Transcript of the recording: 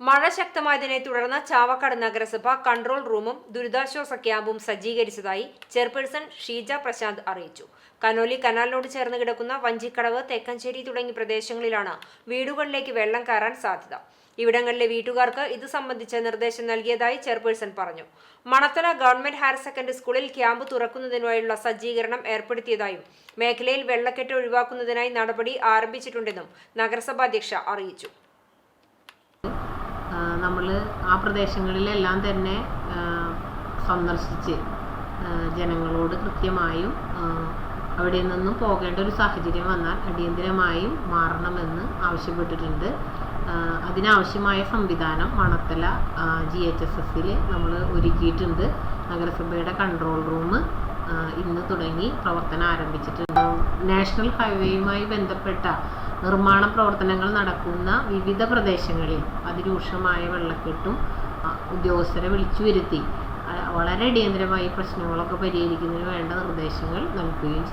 മഴ ശക്തമായതിനെ തുടർന്ന് ചാവക്കാട് നഗരസഭ കൺട്രോൾ റൂമും ദുരിതാശ്വാസ ക്യാമ്പും സജ്ജീകരിച്ചതായി ചെയർപേഴ്സൺ ഷീജ പ്രശാന്ത് അറിയിച്ചു. കനോലി കനാലിനോട് ചേർന്ന് കിടക്കുന്ന വഞ്ചിക്കടവ് തെക്കഞ്ചേരി തുടങ്ങിയ പ്രദേശങ്ങളിലാണ് വീടുകളിലേക്ക് വെള്ളം കയറാൻ സാധ്യത. ഇവിടങ്ങളിലെ വീട്ടുകാർക്ക് ഇത് സംബന്ധിച്ച നിർദ്ദേശം നൽകിയതായി ചെയർപേഴ്സൺ പറഞ്ഞു. മണത്തല ഗവൺമെന്റ് ഹയർ സെക്കൻഡറി സ്കൂളിൽ ക്യാമ്പ് തുറക്കുന്നതിനായുള്ള സജ്ജീകരണം ഏർപ്പെടുത്തിയതായും മേഖലയിൽ വെള്ളക്കെട്ട് ഒഴിവാക്കുന്നതിനായി നടപടി ആരംഭിച്ചിട്ടുണ്ടെന്നും നഗരസഭാ അധ്യക്ഷ അറിയിച്ചു. നമ്മൾ ആ പ്രദേശങ്ങളിലെല്ലാം തന്നെ സന്ദർശിച്ച് ജനങ്ങളോട് കൃത്യമായും അവിടെ നിന്നും പോകേണ്ട ഒരു സാഹചര്യം വന്നാൽ അടിയന്തിരമായും മാറണമെന്ന് ആവശ്യപ്പെട്ടിട്ടുണ്ട്. അതിനാവശ്യമായ സംവിധാനം മണത്തല ജി എച്ച് എസ് എസിൽ നമ്മൾ ഒരുക്കിയിട്ടുണ്ട്. നഗരസഭയുടെ കൺട്രോൾ റൂം ഇന്ന് തുടങ്ങി പ്രവർത്തനം ആരംഭിച്ചിട്ടുണ്ട്. നാഷണൽ ഹൈവേയുമായി ബന്ധപ്പെട്ട നിർമ്മാണ പ്രവർത്തനങ്ങൾ നടക്കുന്ന വിവിധ പ്രദേശങ്ങളിൽ അതിരൂക്ഷമായ വെള്ളക്കെട്ടും ഉദ്യോഗസ്ഥരെ വിളിച്ചു വരുത്തി. വളരെ അടിയന്തരമായി പ്രശ്നങ്ങളൊക്കെ പരിഹരിക്കുന്നതിന് വേണ്ട നിർദ്ദേശങ്ങൾ നൽകുകയും